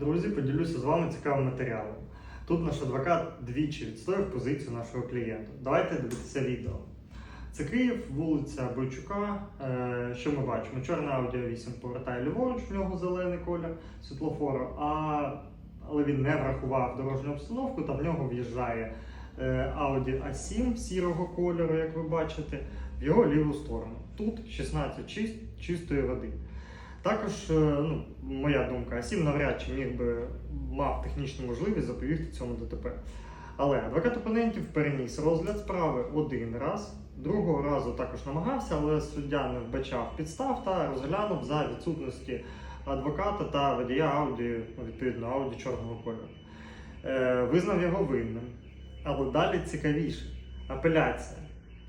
Друзі, поділюся з вами цікавим матеріалом. Тут наш адвокат двічі відстояв позицію нашого клієнта. Давайте дивитися відео. Це Київ, вулиця Бойчука. Е, Що ми бачимо? Чорна Audi 8 повертає ліворуч, в нього зелений колір світлофору, а, але він не врахував дорожню обстановку, та в нього в'їжджає е, Audi A7 сірого кольору, як ви бачите, в його ліву сторону. Тут 16 чист, чистої води. Також, е, ну, моя думка, А7 навряд чи міг би мав технічну можливість запобігти цьому ДТП. Але адвокат опонентів переніс розгляд справи один раз, другого разу також намагався, але суддя не вбачав підстав та розглянув за відсутності адвоката та водія Ауді, ну, відповідно, Ауді чорного кольору. Е, визнав його винним. Але далі цікавіше. Апеляція.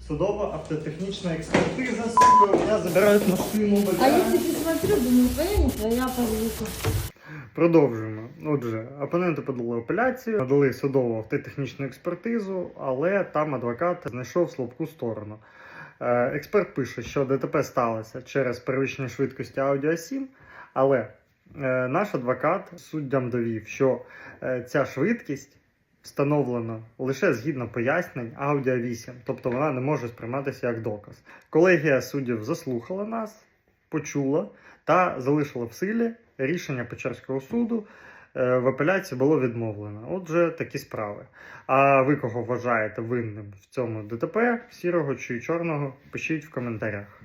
Судова автотехнічна експертиза, сука, у мене забирають машину. А если ты смотрю, думаю, твоя, не твоя позиция. Продовжуємо. Отже, опоненти подали апеляцію, надали судову автотехнічну експертизу, але там адвокат знайшов слабку сторону. Е, Експерт пише, що ДТП сталося через перевищення швидкості Audi A7, але е, наш адвокат суддям довів, що е, ця швидкість встановлена лише згідно пояснень Audi A8, тобто вона не може сприйматися як доказ. Колегія суддів заслухала нас, почула та залишила в силі рішення Печерського суду. е, В апеляції було відмовлено. Отже, такі справи. А ви кого вважаєте винним в цьому ДТП, сірого чи чорного, пишіть в коментарях.